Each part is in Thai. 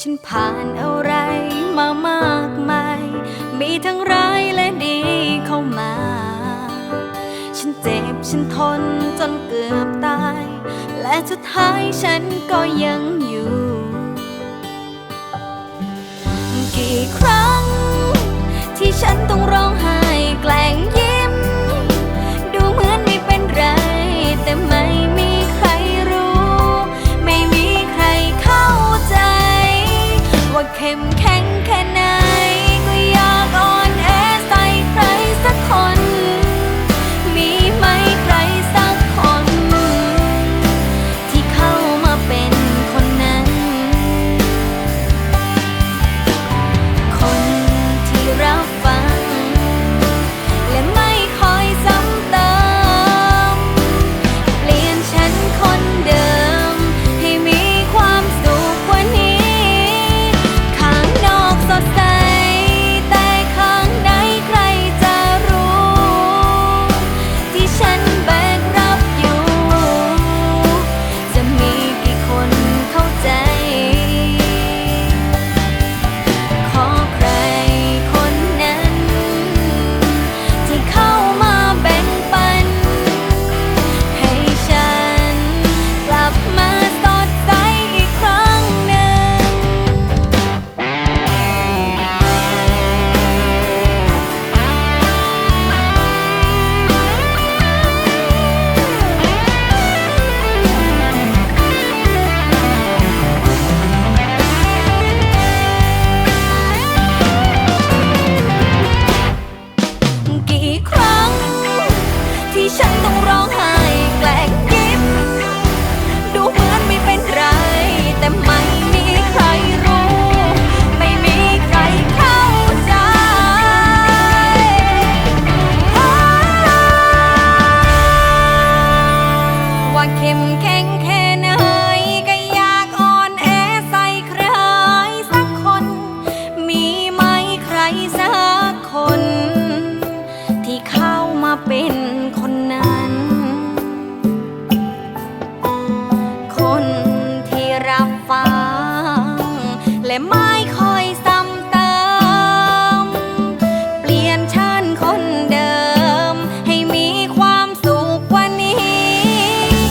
ฉันผ่านอะไรมามากมาย มีทั้งร้ายและดีเข้ามา ฉันเจ็บฉันทนจนเกือบตาย และสุดท้ายฉันก็ยัง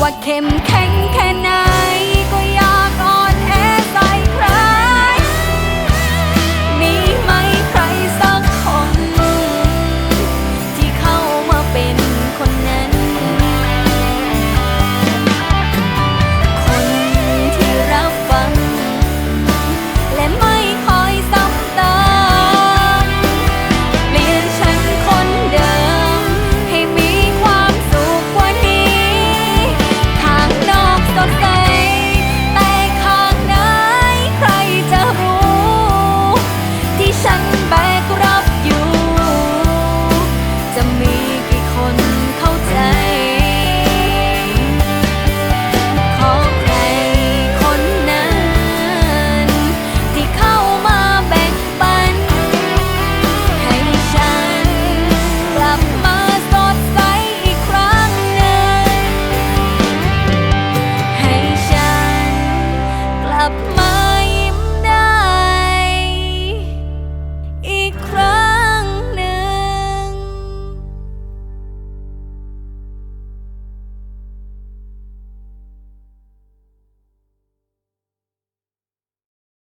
ว่าเข้มแข็งแค่ไหน